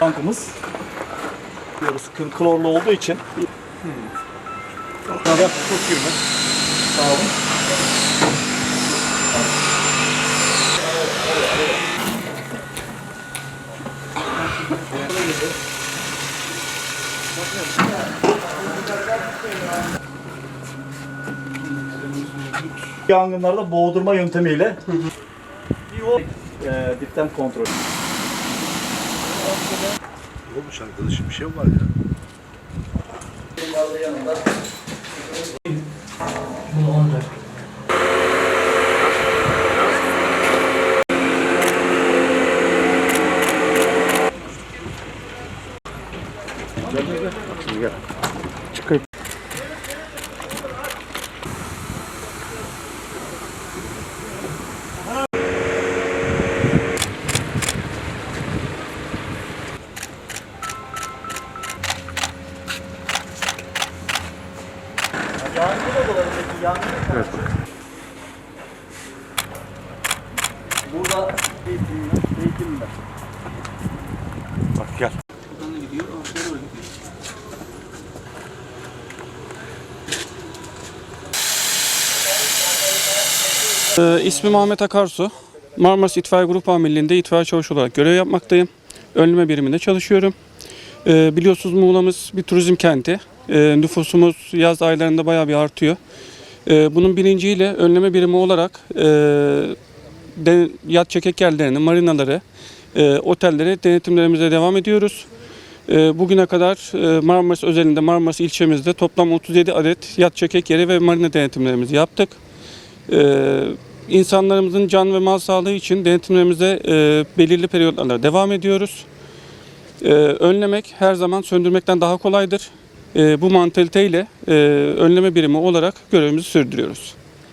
Tankımız diyoruz kl- klorlu olduğu için. Da çok girme. Sağ olun. Yangınlarda boğdurma yöntemiyle bir o e, dipten kontrol. Olmuş arkadaşım bir şey var ya? Yangın odalarındaki yangın evet. Burada eğitimler, eğitimler. Bak gel. Ee, ismim Ahmet Akarsu. Marmaris İtfaiye Grup Amirliği'nde itfaiye çavuş olarak görev yapmaktayım. Önleme biriminde çalışıyorum. Ee, biliyorsunuz Muğla'mız bir turizm kenti. Ee, nüfusumuz yaz aylarında bayağı bir artıyor. Ee, bunun bilinciyle önleme birimi olarak e, de, yat çekek yerlerini, marinaları, e, otelleri denetimlerimize devam ediyoruz. E, bugüne kadar e, Marmaris özelinde Marmaris ilçemizde toplam 37 adet yat çekek yeri ve marina denetimlerimizi yaptık. Ee, insanlarımızın can ve mal sağlığı için denetimlerimize e, belirli periyotlarla devam ediyoruz. Ee, önlemek her zaman söndürmekten daha kolaydır. Ee, bu mantaliteyle e, önleme birimi olarak görevimizi sürdürüyoruz.